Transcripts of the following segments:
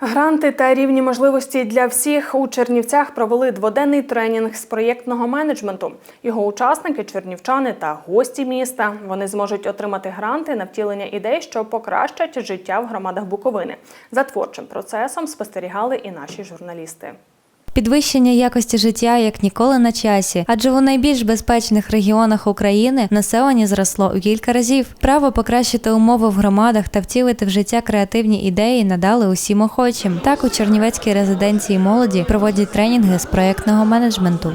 Гранти та рівні можливості для всіх у Чернівцях провели дводенний тренінг з проєктного менеджменту. Його учасники чернівчани та гості міста. Вони зможуть отримати гранти на втілення ідей, що покращать життя в громадах Буковини. За творчим процесом спостерігали і наші журналісти. Підвищення якості життя як ніколи на часі, адже у найбільш безпечних регіонах України населення зросло у кілька разів. Право покращити умови в громадах та втілити в життя креативні ідеї надали усім охочим. Так у Чернівецькій резиденції молоді проводять тренінги з проектного менеджменту.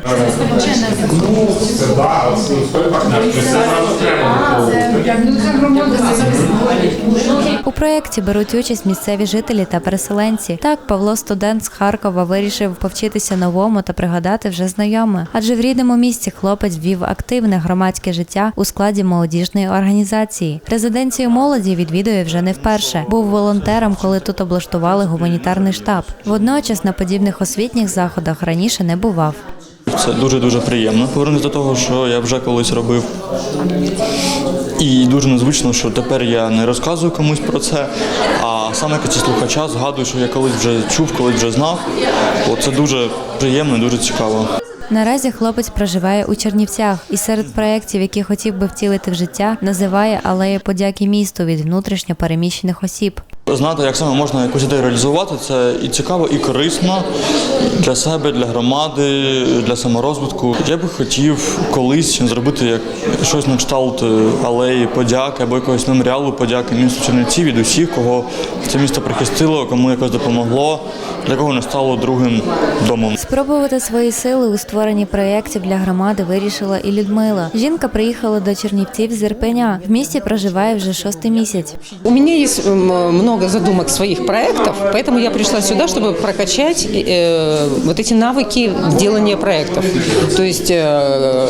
У проєкті беруть участь місцеві жителі та переселенці. Так, Павло, студент з Харкова, вирішив повчитися новому та пригадати вже знайоме. Адже в рідному місті хлопець вів активне громадське життя у складі молодіжної організації. Резиденцію молоді відвідує вже не вперше. Був волонтером, коли тут облаштували гуманітарний штаб. Водночас на подібних освітніх заходах раніше не бував. Це дуже дуже приємно повернутися до того, що я вже колись робив. І дуже незвично, що тепер я не розказую комусь про це, а саме як слухача згадую, що я колись вже чув, колись вже знав. От це дуже приємно і дуже цікаво. Наразі хлопець проживає у Чернівцях і серед проєктів, які хотів би втілити в життя, називає алея подяки місту від внутрішньо переміщених осіб. Знати, як саме можна якусь ідею реалізувати, це і цікаво, і корисно для себе, для громади, для саморозвитку. Я би хотів колись зробити як щось на кшталт е, алеї подяки або якогось меморіалу подяки місту Чернівці від усіх, кого це місто прихистило, кому якось допомогло, для кого не стало другим домом. Спробувати свої сили у створенні проєктів для громади вирішила і Людмила. Жінка приїхала до Чернівців з Ірпеня. В місті проживає вже шостий місяць. У меня есть м, много задумок своих проектов, поэтому я пришла сюда, чтобы прокачать э, вот эти навыки делания проектов. То есть э,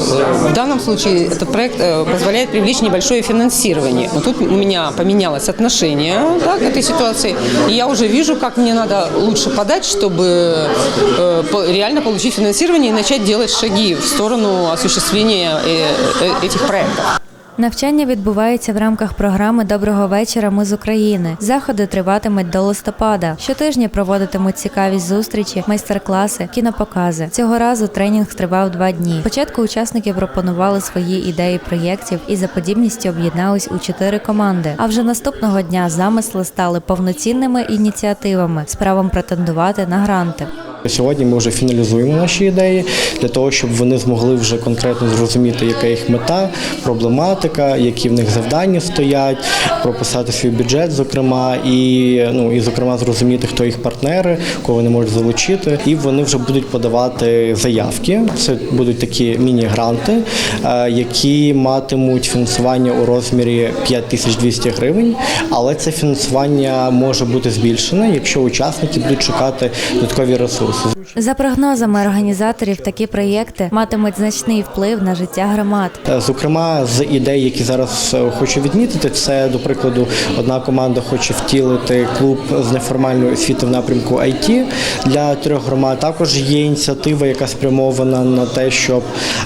в данном случае этот проект э, позволяет привлечь небольшое финансирование. Но тут у меня поменялось отношение да, к этой ситуации, и я уже вижу, как мне надо лучше подать, чтобы э, реально получить финансирование и начать делать шаги в сторону осуществления э, э, этих проектов. Навчання відбувається в рамках програми Доброго вечора. Ми з України. Заходи триватимуть до листопада. Щотижня проводитимуть цікаві зустрічі, майстер-класи, кінопокази. Цього разу тренінг тривав два дні. Спочатку учасники пропонували свої ідеї проєктів і за подібністю об'єднались у чотири команди. А вже наступного дня замисли стали повноцінними ініціативами з правом претендувати на гранти. Сьогодні ми вже фіналізуємо наші ідеї для того, щоб вони змогли вже конкретно зрозуміти, яка їх мета, проблематика, які в них завдання стоять, прописати свій бюджет, зокрема, і ну і зокрема зрозуміти, хто їх партнери, кого вони можуть залучити. І вони вже будуть подавати заявки. Це будуть такі міні-гранти, е, які матимуть фінансування у розмірі 5200 гривень, але це фінансування може бути збільшене, якщо учасники будуть шукати додаткові ресурси. This is За прогнозами організаторів, такі проєкти матимуть значний вплив на життя громад. Е, Зокрема, з ідей, які зараз е, хочу відмітити, це до прикладу, одна команда хоче втілити клуб з неформальної освіти в напрямку IT для трьох громад. Також є ініціатива, яка спрямована на те, щоб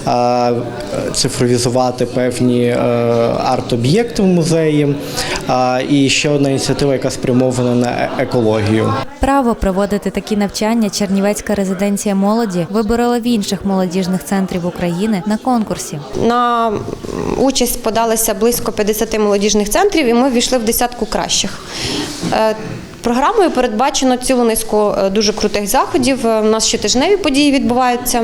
е, цифровізувати певні арт-об'єкти в музеї. І ще одна ініціатива, яка спрямована на екологію. Право проводити такі навчання Чернівецька резиденція молоді виборола в інших молодіжних центрів України на конкурсі. На участь подалися близько 50 молодіжних центрів, і ми війшли в десятку кращих. Е, Програмою передбачено цілу низку е, дуже крутих заходів. Е, У нас щотижневі події відбуваються.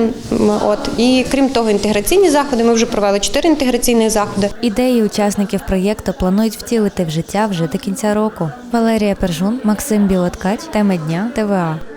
От і крім того, інтеграційні заходи. Ми вже провели чотири інтеграційних заходи. Ідеї учасників проєкту планують втілити в життя вже до кінця року. Валерія Пержун, Максим Білоткач, теми дня ТВА.